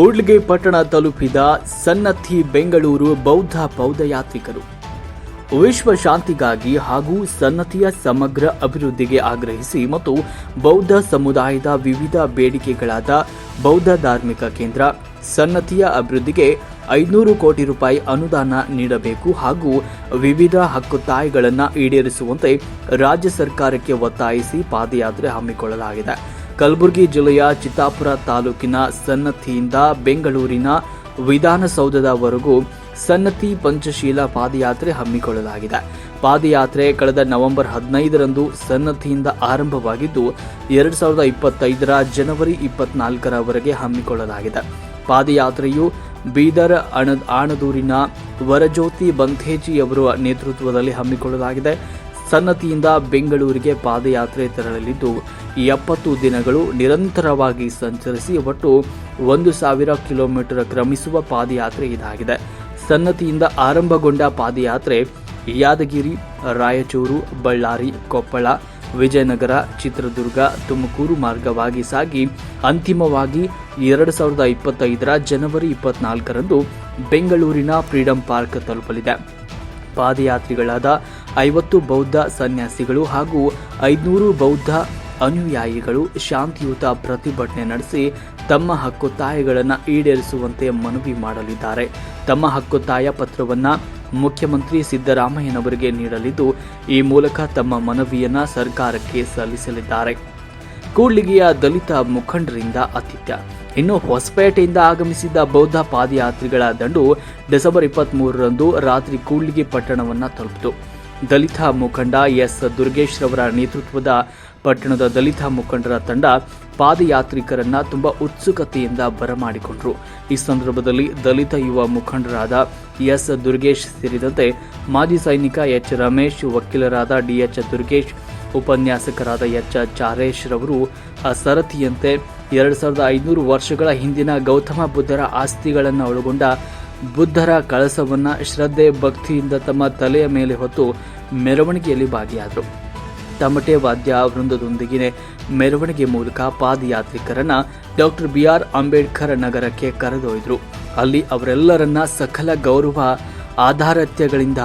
ಕೂಡ್ಲಿಗೆ ಪಟ್ಟಣ ತಲುಪಿದ ಸನ್ನತಿ ಬೆಂಗಳೂರು ಬೌದ್ಧ ಬೌದ್ಧಯಾತ್ರಿಕರು ವಿಶ್ವ ಶಾಂತಿಗಾಗಿ ಹಾಗೂ ಸನ್ನತಿಯ ಸಮಗ್ರ ಅಭಿವೃದ್ಧಿಗೆ ಆಗ್ರಹಿಸಿ ಮತ್ತು ಬೌದ್ಧ ಸಮುದಾಯದ ವಿವಿಧ ಬೇಡಿಕೆಗಳಾದ ಬೌದ್ಧ ಧಾರ್ಮಿಕ ಕೇಂದ್ರ ಸನ್ನತಿಯ ಅಭಿವೃದ್ಧಿಗೆ ಐನೂರು ಕೋಟಿ ರೂಪಾಯಿ ಅನುದಾನ ನೀಡಬೇಕು ಹಾಗೂ ವಿವಿಧ ಹಕ್ಕುತ್ತಾಯಿಗಳನ್ನು ಈಡೇರಿಸುವಂತೆ ರಾಜ್ಯ ಸರ್ಕಾರಕ್ಕೆ ಒತ್ತಾಯಿಸಿ ಪಾದಯಾತ್ರೆ ಹಮ್ಮಿಕೊಳ್ಳಲಾಗಿದೆ. ಕಲಬುರಗಿ ಜಿಲ್ಲೆಯ ಚಿತ್ತಾಪುರ ತಾಲೂಕಿನ ಸನ್ನತಿಯಿಂದ ಬೆಂಗಳೂರಿನ ವಿಧಾನಸೌಧದವರೆಗೂ ಸನ್ನತಿ ಪಂಚಶೀಲ ಪಾದಯಾತ್ರೆ ಹಮ್ಮಿಕೊಳ್ಳಲಾಗಿದೆ. ಪಾದಯಾತ್ರೆ ಕಳೆದ ನವೆಂಬರ್ ಹದಿನೈದರಂದು ಸನ್ನತಿಯಿಂದ ಆರಂಭವಾಗಿದ್ದು, ಎರಡು ಸಾವಿರದ ಇಪ್ಪತ್ತೈದರ ಜನವರಿ ಇಪ್ಪತ್ನಾಲ್ಕರವರೆಗೆ ಹಮ್ಮಿಕೊಳ್ಳಲಾಗಿದೆ. ಪಾದಯಾತ್ರೆಯು ಬೀದರ್ ಅಣ, ಆಣದೂರಿನ ವರಜ್ಯೋತಿ ಬಂಥೇಜಿಯವರ ನೇತೃತ್ವದಲ್ಲಿ ಹಮ್ಮಿಕೊಳ್ಳಲಾಗಿದೆ. ಸನ್ನತಿಯಿಂದ ಬೆಂಗಳೂರಿಗೆ ಪಾದಯಾತ್ರೆ ತೆರಳಲಿದ್ದು ಎಪ್ಪತ್ತು ದಿನಗಳು ನಿರಂತರವಾಗಿ ಸಂಚರಿಸಿ ಒಟ್ಟು ಒಂದು ಸಾವಿರ ಕಿಲೋಮೀಟರ್ ಕ್ರಮಿಸುವ ಪಾದಯಾತ್ರೆ ಇದಾಗಿದೆ. ಸನ್ನತಿಯಿಂದ ಆರಂಭಗೊಂಡ ಪಾದಯಾತ್ರೆ ಯಾದಗಿರಿ, ರಾಯಚೂರು, ಬಳ್ಳಾರಿ, ಕೊಪ್ಪಳ, ವಿಜಯನಗರ, ಚಿತ್ರದುರ್ಗ, ತುಮಕೂರು ಮಾರ್ಗವಾಗಿ ಸಾಗಿ ಅಂತಿಮವಾಗಿ ಎರಡು ಸಾವಿರದ ಇಪ್ಪತ್ತೈದರ ಜನವರಿ ಇಪ್ಪತ್ನಾಲ್ಕರಂದು ಬೆಂಗಳೂರಿನ ಫ್ರೀಡಂ ಪಾರ್ಕ್ ತಲುಪಲಿದೆ. ಪಾದಯಾತ್ರಿಗಳಾದ ಐವತ್ತು ಬೌದ್ಧ ಸನ್ಯಾಸಿಗಳು ಹಾಗೂ ಐದುನೂರು ಬೌದ್ಧ ಅನುಯಾಯಿಗಳು ಶಾಂತಿಯುತ ಪ್ರತಿಭಟನೆ ನಡೆಸಿ ತಮ್ಮ ಹಕ್ಕೊತ್ತಾಯಗಳನ್ನು ಈಡೇರಿಸುವಂತೆ ಮನವಿ ಮಾಡಲಿದ್ದಾರೆ. ತಮ್ಮ ಹಕ್ಕೊತ್ತಾಯ ಪತ್ರವನ್ನು ಮುಖ್ಯಮಂತ್ರಿ ಸಿದ್ದರಾಮಯ್ಯನವರಿಗೆ ನೀಡಲಿದ್ದು, ಈ ಮೂಲಕ ತಮ್ಮ ಮನವಿಯನ್ನು ಸರ್ಕಾರಕ್ಕೆ ಸಲ್ಲಿಸಲಿದ್ದಾರೆ. ಕೂಡ್ಲಿಗಿಯ ದಲಿತ ಮುಖಂಡರಿಂದ ಆತಿಥ್ಯ. ಇನ್ನು ಹೊಸಪೇಟೆಯಿಂದ ಆಗಮಿಸಿದ್ದ ಬೌದ್ಧ ಪಾದಯಾತ್ರಿಗಳ ದಂಡು ಡಿಸೆಂಬರ್ ಇಪ್ಪತ್ತ್ ಮೂರರಂದು ರಾತ್ರಿ ಕೂಡ್ಲಿಗಿ ಪಟ್ಟಣವನ್ನು ತಲುಪಿತು. ದಲಿತ ಮುಖಂಡ ಎಸ್. ದುರ್ಗೇಶ್ ರವರ ನೇತೃತ್ವದ ಪಟ್ಟಣದ ದಲಿತ ಮುಖಂಡರ ತಂಡ ಪಾದಯಾತ್ರಿಕರನ್ನ ತುಂಬಾ ಉತ್ಸುಕತೆಯಿಂದ ಬರಮಾಡಿಕೊಂಡರು. ಈ ಸಂದರ್ಭದಲ್ಲಿ ದಲಿತ ಯುವ ಮುಖಂಡರಾದ ಎಸ್. ದುರ್ಗೇಶ್ ಸೇರಿದಂತೆ ಮಾಜಿ ಸೈನಿಕ ಎಚ್. ರಮೇಶ್, ವಕೀಲರಾದ ಡಿಎಚ್ ದುರ್ಗೇಶ್, ಉಪನ್ಯಾಸಕರಾದ ಎಚ್. ಚಾರೇಶ್ ರವರು ಸರತಿಯಂತೆ ಎರಡು ಸಾವಿರದ ಐನೂರು ವರ್ಷಗಳ ಹಿಂದಿನ ಗೌತಮ ಬುದ್ಧರ ಆಸ್ತಿಗಳನ್ನು ಒಳಗೊಂಡ ಬುದ್ಧರ ಕಳಸವನ್ನ ಶ್ರದ್ಧೆ ಭಕ್ತಿಯಿಂದ ತಮ್ಮ ತಲೆಯ ಮೇಲೆ ಹೊತ್ತು ಮೆರವಣಿಗೆಯಲ್ಲಿ ಭಾಗಿಯಾದರು. ತಮಟೆ ವಾದ್ಯ ವೃಂದದೊಂದಿಗಿನ ಮೆರವಣಿಗೆ ಮೂಲಕ ಪಾದಯಾತ್ರಿಕರನ್ನ ಡಾಕ್ಟರ್ ಬಿ ಆರ್ ಅಂಬೇಡ್ಕರ್ ನಗರಕ್ಕೆ ಕರೆದೊಯ್ದರು. ಅಲ್ಲಿ ಅವರೆಲ್ಲರನ್ನ ಸಕಲ ಗೌರವ, ಆಧಾರತ್ಯಗಳಿಂದ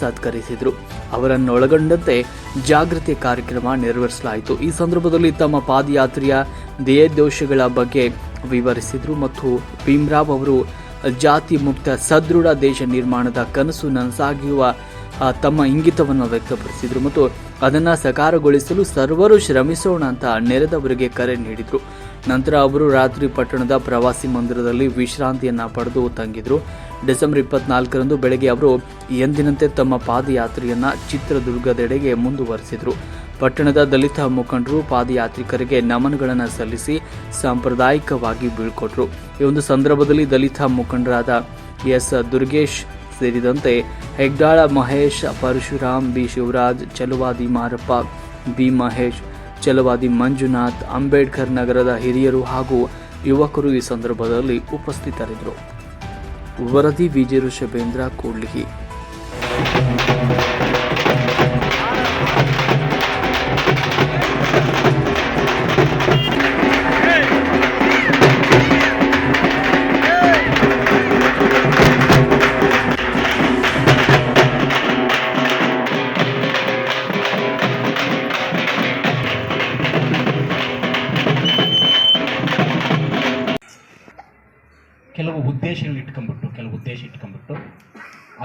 ಸತ್ಕರಿಸಿದರು. ಅವರನ್ನೊಳಗೊಂಡಂತೆ ಜಾಗೃತಿ ಕಾರ್ಯಕ್ರಮ ನೆರವೇರಿಸಲಾಯಿತು. ಈ ಸಂದರ್ಭದಲ್ಲಿ ತಮ್ಮ ಪಾದಯಾತ್ರೆಯ ದೇಹದೋಷಗಳ ಬಗ್ಗೆ ವಿವರಿಸಿದರು ಮತ್ತು ಭೀಮ್ರಾವ್ ಅವರು ಜಾತಿ ಮುಕ್ತ ಸದೃಢ ದೇಶ ನಿರ್ಮಾಣದ ಕನಸು ನನಸಾಗಿರುವ ತಮ್ಮ ಇಂಗಿತವನ್ನು ವ್ಯಕ್ತಪಡಿಸಿದರು ಮತ್ತು ಅದನ್ನು ಸಕಾರಗೊಳಿಸಲು ಸರ್ವರು ಶ್ರಮಿಸೋಣ ಅಂತ ನೆರೆದವರಿಗೆ ಕರೆ ನೀಡಿದರು. ನಂತರ ಅವರು ರಾತ್ರಿ ಪಟ್ಟಣದ ಪ್ರವಾಸಿ ಮಂದಿರದಲ್ಲಿ ವಿಶ್ರಾಂತಿಯನ್ನು ಪಡೆದು ತಂಗಿದ್ರು. ಡಿಸೆಂಬರ್ ಇಪ್ಪತ್ನಾಲ್ಕರಂದು ಬೆಳಗ್ಗೆ ಅವರು ಎಂದಿನಂತೆ ತಮ್ಮ ಪಾದಯಾತ್ರೆಯನ್ನು ಚಿತ್ರದುರ್ಗದೆಡೆಗೆ ಮುಂದುವರೆಸಿದರು. ಪಟ್ಟಣದ ದಲಿತ ಮುಖಂಡರು, ಪಾದಯಾತ್ರಿಕರಿಗೆ ನಮನಗಳನ್ನು ಸಲ್ಲಿಸಿ ಸಾಂಪ್ರದಾಯಿಕವಾಗಿ ಬೀಳ್ಕೊಟ್ರು. ಈ ಒಂದು ಸಂದರ್ಭದಲ್ಲಿ ದಲಿತ ಮುಖಂಡರಾದ ಎಸ್. ದುರ್ಗೇಶ್ ಸೇರಿದಂತೆ ಹೆಗ್ಡಾಳ ಮಹೇಶ್, ಪರಶುರಾಮ್ ಬಿ. ಶಿವರಾಜ್, ಚಲುವಾದಿ ಮಾರಪ್ಪ, ಬಿ. ಮಹೇಶ್, ಚಲವಾದಿ ಮಂಜುನಾಥ್, ಅಂಬೇಡ್ಕರ್ ನಗರದ ಹಿರಿಯರು ಹಾಗೂ ಯುವಕರು ಈ ಸಂದರ್ಭದಲ್ಲಿ ಉಪಸ್ಥಿತರಿದ್ದರು. ವರದಿ ವಿಜಯ ಋಷಭೇಂದ್ರ ಕೂಡ್ಲಿಗಿ.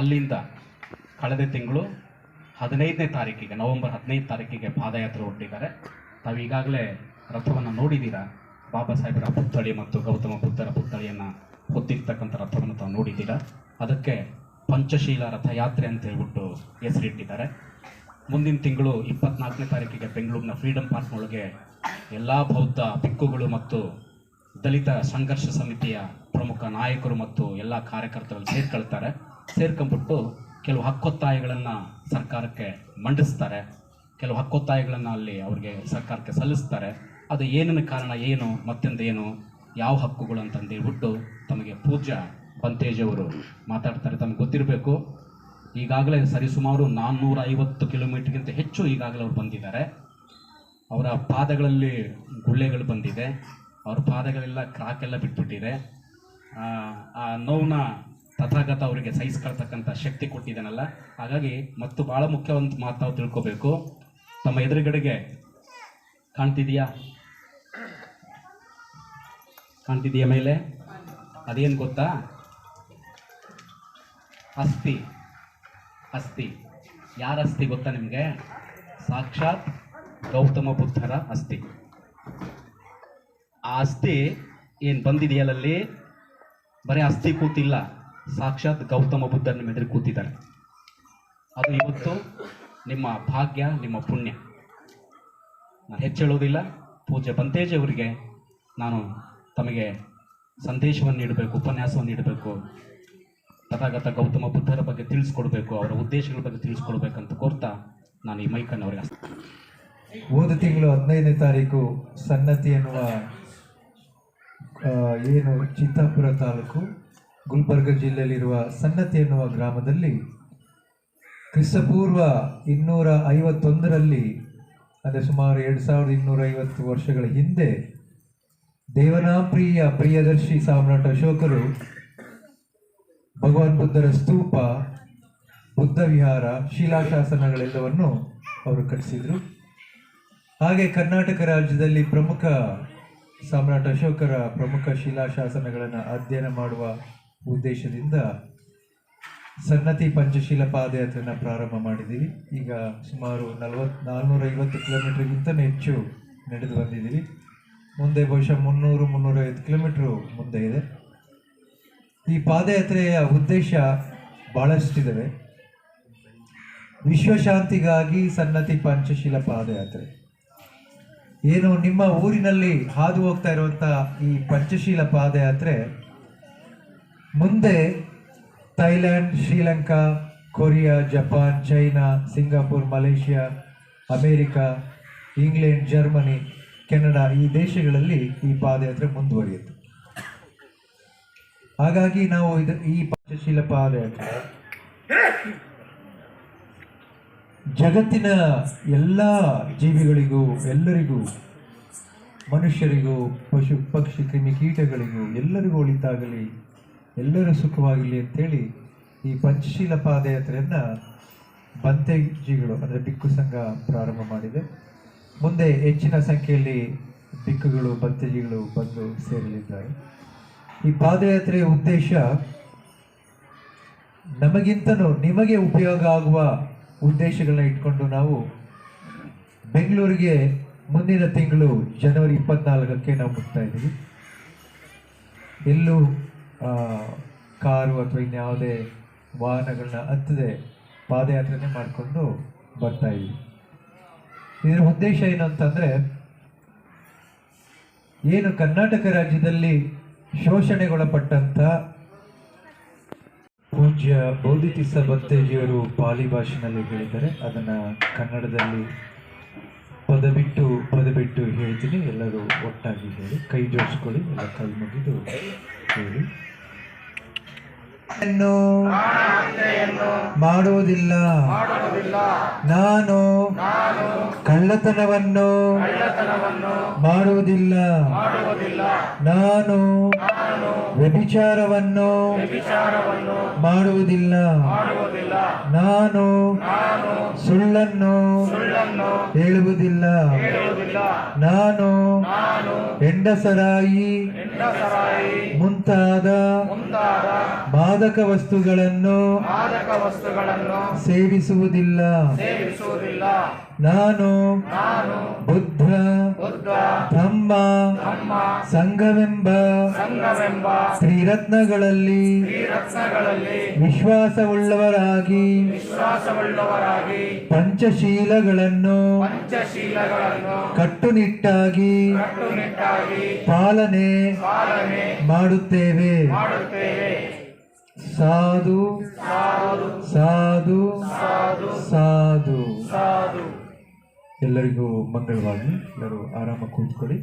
ಅಲ್ಲಿಂದ ಕಳೆದ ತಿಂಗಳು ಹದಿನೈದನೇ ತಾರೀಕಿಗೆ, ನವೆಂಬರ್ ಹದಿನೈದು ತಾರೀಕಿಗೆ ಪಾದಯಾತ್ರೆ ಹೊರಟಿದ್ದಾರೆ. ತಾವು ಈಗಾಗಲೇ ರಥವನ್ನು ನೋಡಿದ್ದೀರಾ? ಬಾಬಾ ಸಾಹೇಬರ ಪುತ್ಥಳಿ ಮತ್ತು ಗೌತಮ ಬುದ್ಧರ ಪುತ್ಥಳಿಯನ್ನು ಹೊತ್ತಿರ್ತಕ್ಕಂಥ ರಥವನ್ನು ತಾವು ನೋಡಿದ್ದೀರಾ? ಅದಕ್ಕೆ ಪಂಚಶೀಲ ರಥಯಾತ್ರೆ ಅಂತ ಹೇಳ್ಬಿಟ್ಟು ಹೆಸರಿಟ್ಟಿದ್ದಾರೆ. ಮುಂದಿನ ತಿಂಗಳು ಇಪ್ಪತ್ನಾಲ್ಕನೇ ತಾರೀಕಿಗೆ ಬೆಂಗಳೂರಿನ ಫ್ರೀಡಂ ಪಾರ್ಕ್ನೊಳಗೆ ಎಲ್ಲ ಬೌದ್ಧ ಭಿಕ್ಕುಗಳು ಮತ್ತು ದಲಿತ ಸಂಘರ್ಷ ಸಮಿತಿಯ ಪ್ರಮುಖ ನಾಯಕರು ಮತ್ತು ಎಲ್ಲ ಕಾರ್ಯಕರ್ತರಲ್ಲಿ ಸೇರ್ಕೊಳ್ತಾರೆ. ಸೇರ್ಕೊಂಡ್ಬಿಟ್ಟು ಕೆಲವು ಹಕ್ಕೊತ್ತಾಯಗಳನ್ನು ಸರ್ಕಾರಕ್ಕೆ ಮಂಡಿಸ್ತಾರೆ. ಕೆಲವು ಹಕ್ಕೊತ್ತಾಯಗಳನ್ನು ಅಲ್ಲಿ ಅವ್ರಿಗೆ ಸರ್ಕಾರಕ್ಕೆ ಸಲ್ಲಿಸ್ತಾರೆ. ಅದು ಏನಿನ ಕಾರಣ ಏನು ಮತ್ತೊಂದೇನು ಏನು, ಯಾವ ಹಕ್ಕುಗಳು ಅಂತಂದೇಳ್ಬಿಟ್ಟು ತಮಗೆ ಪೂಜಾ ಅವರು ಮಾತಾಡ್ತಾರೆ. ತಮಗೆ ಗೊತ್ತಿರಬೇಕು. ಈಗಾಗಲೇ ಸರಿಸುಮಾರು ನಾನ್ನೂರ ಐವತ್ತು ಕಿಲೋಮೀಟರ್ಗಿಂತ ಹೆಚ್ಚು ಈಗಾಗಲೇ ಅವ್ರು ಬಂದಿದ್ದಾರೆ. ಅವರ ಪಾದಗಳಲ್ಲಿ ಗುಳ್ಳೆಗಳು ಬಂದಿದೆ. ಅವ್ರ ಪಾದಗಳೆಲ್ಲ ಕ್ರಾಕೆಲ್ಲ ಬಿಟ್ಬಿಟ್ಟಿದೆ. ಆ ನೋವನ್ನ ತಥಾಗತ ಅವರಿಗೆ ಸಹಿಸ್ಕೊಳ್ತಕ್ಕಂಥ ಶಕ್ತಿ ಕೊಟ್ಟಿದ್ದಾನಲ್ಲ. ಹಾಗಾಗಿ ಮತ್ತು ಭಾಳ ಮುಖ್ಯವಂತ ಮಾತು ನಾವು ತಿಳ್ಕೋಬೇಕು. ತಮ್ಮ ಎದುರುಗಡೆಗೆ ಕಾಣ್ತಿದೆಯಾ ಕಾಣ್ತಿದೆಯಾ ಮೇಲೆ? ಅದೇನು ಗೊತ್ತಾ? ಅಸ್ಥಿ. ಅಸ್ಥಿ. ಯಾರ ಅಸ್ಥಿ ಗೊತ್ತಾ ನಿಮಗೆ? ಸಾಕ್ಷಾತ್ ಗೌತಮ ಬುದ್ಧರ ಅಸ್ಥಿ. ಆ ಅಸ್ಥಿ ಏನು ಬಂದಿದೆಯಲ್ಲಲ್ಲಿ? ಬರೀ ಅಸ್ಥಿ ಕೂತಿಲ್ಲ. ಸಾಕ್ಷಾತ್ ಗೌತಮ ಬುದ್ಧನ ನಿಮ್ಮ ಎದುರು ಕೂತಿದ್ದಾರೆ ಅದು ಇವತ್ತು ನಿಮ್ಮ ಭಾಗ್ಯ, ನಿಮ್ಮ ಪುಣ್ಯ. ನಾನು ಹೆಚ್ಚೇಳೋದಿಲ್ಲ ಪೂಜೆ ಬಂತೇಜ್ ಅವರಿಗೆ ನಾನು ತಮಗೆ ಸಂದೇಶವನ್ನು ನೀಡಬೇಕು, ಉಪನ್ಯಾಸವನ್ನು ನೀಡಬೇಕು, ತಥಾಗತ ಗೌತಮ ಬುದ್ಧರ ಬಗ್ಗೆ ತಿಳಿಸ್ಕೊಡ್ಬೇಕು, ಅವರ ಉದ್ದೇಶಗಳ ಬಗ್ಗೆ ತಿಳಿಸ್ಕೊಡ್ಬೇಕಂತ ಕೋರ್ತಾ ನಾನು ಈ ಮೈಕನ್ನು ಅವರಿಗೆ ಹೋದ ತಿಂಗಳು ಹದಿನೈದನೇ ತಾರೀಕು ಸನ್ನತಿ ಎನ್ನುವ ಏನು ಚಿತ್ತಾಪುರ ತಾಲೂಕು ಗುಲ್ಬರ್ಗ ಜಿಲ್ಲೆಯಲ್ಲಿರುವ ಸನ್ನತಿ ಎನ್ನುವ ಗ್ರಾಮದಲ್ಲಿ ಕ್ರಿಸ್ತಪೂರ್ವ ಇನ್ನೂರ ಐವತ್ತೊಂದರಲ್ಲಿ, ಅಂದರೆ ಸುಮಾರು ಎರಡು ಸಾವಿರದ ಇನ್ನೂರ ಐವತ್ತು ವರ್ಷಗಳ ಹಿಂದೆ ದೇವನಾಪ್ರಿಯ ಪ್ರಿಯದರ್ಶಿ ಸಾಮ್ರಾಟ ಅಶೋಕರು ಭಗವಾನ್ ಬುದ್ಧರ ಸ್ತೂಪ, ಬುದ್ಧ ವಿಹಾರ, ಶಿಲಾಶಾಸನಗಳೆಲ್ಲವನ್ನು ಅವರು ಕಟ್ಟಿಸಿದರು. ಹಾಗೆ ಕರ್ನಾಟಕ ರಾಜ್ಯದಲ್ಲಿ ಪ್ರಮುಖ ಸಾಮ್ರಾಟ ಅಶೋಕರ ಪ್ರಮುಖ ಶಿಲಾಶಾಸನಗಳನ್ನು ಅಧ್ಯಯನ ಮಾಡುವ ಉದ್ದೇಶದಿಂದ ಸನ್ನತಿ ಪಂಚಶೀಲ ಪಾದಯಾತ್ರೆನ ಪ್ರಾರಂಭ ಮಾಡಿದ್ದೀವಿ. ಈಗ ಸುಮಾರು ನಲವತ್ತು ನಾಲ್ನೂರ ಐವತ್ತು ಕಿಲೋಮೀಟರ್ಗಿಂತಲೂ ಹೆಚ್ಚು ನಡೆದು ಬಂದಿದ್ದೀವಿ. ಮುಂದೆ ಬಹುಶಃ ಮುನ್ನೂರು, ಮುನ್ನೂರೈವತ್ತು ಕಿಲೋಮೀಟ್ರು ಮುಂದೆ ಇದೆ. ಈ ಪಾದಯಾತ್ರೆಯ ಉದ್ದೇಶ ಭಾಳಷ್ಟಿದ್ದಾವೆ ವಿಶ್ವಶಾಂತಿಗಾಗಿ ಸನ್ನತಿ ಪಂಚಶೀಲ ಪಾದಯಾತ್ರೆ. ಏನು ನಿಮ್ಮ ಊರಿನಲ್ಲಿ ಹಾದು ಹೋಗ್ತಾ ಇರುವಂಥ ಈ ಪಂಚಶೀಲ ಪಾದಯಾತ್ರೆ ಮುಂದೆ Thailand, Sri Lanka, Korea, Japan, China, Singapore, Malaysia, America, England, Germany, Canada ಈ ದೇಶಗಳಲ್ಲಿ ಈ ಪಾದಯಾತ್ರೆ ಮುಂದುವರಿಯಿತು. ಹಾಗಾಗಿ ನಾವು ಇದು ಈ ಪಂಚಶೀಲ ಪಾದಯಾತ್ರೆ ಜಗತ್ತಿನ ಎಲ್ಲ ಜೀವಿಗಳಿಗೂ, ಎಲ್ಲರಿಗೂ, ಮನುಷ್ಯರಿಗೂ, ಪಶು, ಪಕ್ಷಿ, ಕ್ರಿಮಿ ಕೀಟಗಳಿಗೂ ಎಲ್ಲರಿಗೂ ಒಳಿತಾಗಲಿ. ಎಲ್ಲರೂ ಸುಖವಾಗಿರಲಿ ಅಂತೇಳಿ ಈ ಪಂಚಶೀಲ ಪಾದಯಾತ್ರೆಯನ್ನು ಬಂತೆಜಿಗಳು, ಅಂದರೆ ಬಿಕ್ಕು ಸಂಘ ಪ್ರಾರಂಭ ಮಾಡಿದೆ. ಮುಂದೆ ಹೆಚ್ಚಿನ ಸಂಖ್ಯೆಯಲ್ಲಿ ಬಿಕ್ಕುಗಳು, ಬಂತೆಜಿಗಳು ಬಂದು ಸೇರಲಿದ್ದಾರೆ. ಈ ಪಾದಯಾತ್ರೆಯ ಉದ್ದೇಶ ನಮಗಿಂತನೂ ನಿಮಗೆ ಉಪಯೋಗ ಆಗುವ ಉದ್ದೇಶಗಳನ್ನ ಇಟ್ಕೊಂಡು ನಾವು ಬೆಂಗಳೂರಿಗೆ ಮುಂದಿನ ತಿಂಗಳು ಜನವರಿ ಇಪ್ಪತ್ನಾಲ್ಕಕ್ಕೆ ನಾವು ಮುಟ್ತಾ ಇದ್ದೀವಿ. ಎಲ್ಲೂ ಕಾರು ಅಥವಾ ಇನ್ಯಾವುದೇ ವಾಹನಗಳನ್ನ ಹತ್ತದೆ ಪಾದಯಾತ್ರೆನೇ ಮಾಡಿಕೊಂಡು ಬರ್ತಾ ಇದ್ವಿ. ಇದರ ಉದ್ದೇಶ ಏನು ಅಂತಂದರೆ, ಏನು ಕರ್ನಾಟಕ ರಾಜ್ಯದಲ್ಲಿ ಶೋಷಣೆಗೊಳಪಟ್ಟಂಥ ಪೂಜ್ಯ ಬೋಧಿತಿಸ್ಸ ಬತ್ತೇಜಿಯವರು ಪಾಲಿ ಭಾಷೆನಲ್ಲಿ ಹೇಳಿದ್ದಾರೆ. ಅದನ್ನು ಕನ್ನಡದಲ್ಲಿ ಪದ ಬಿಟ್ಟು ಪದ ಬಿಟ್ಟು ಹೇಳ್ತೀನಿ. ಎಲ್ಲರೂ ಒಟ್ಟಾಗಿ ಹೇಳಿ, ಕೈ ಜೋಡಿಸ್ಕೊಳ್ಳಿ, ಎಲ್ಲ ಕೈ ಮುಗಿದು ಹೇಳಿ. ಮಾಡುವುದಿಲ್ಲ. ನಾನು ಕಳ್ಳತನವನ್ನು ಮಾಡುವುದಿಲ್ಲ. ನಾನು ವ್ಯಭಿಚಾರವನ್ನು ಮಾಡುವುದಿಲ್ಲ. ನಾನು ಸುಳ್ಳನ್ನು ಹೇಳುವುದಿಲ್ಲ. ನಾನು ಹೆಂಡಸರಾಯಿ ಮುಂತಾದ ಮಾದಕ ವಸ್ತುಗಳನ್ನು ಸೇವಿಸುವುದಿಲ್ಲ. ನಾನು ಬುದ್ಧ ಬ್ರಹ್ಮ ಸಂಘವೆಂಬ ಶ್ರೀರತ್ನಗಳಲ್ಲಿ ವಿಶ್ವಾಸವುಳ್ಳವರಾಗಿ ಪಂಚಶೀಲಗಳನ್ನು ಕಟ್ಟುನಿಟ್ಟಾಗಿ ಪಾಲನೆ ಮಾಡುತ್ತೇವೆ. ಸಾಧು ಸಾಧು. ಸಾಧು. ಎಲ್ಲರಿಗೂ ಮಂಗಳವಾಗಿ ಎಲ್ಲರೂ ಆರಾಮ ಕೂತ್ಕೊಳ್ಳಿ.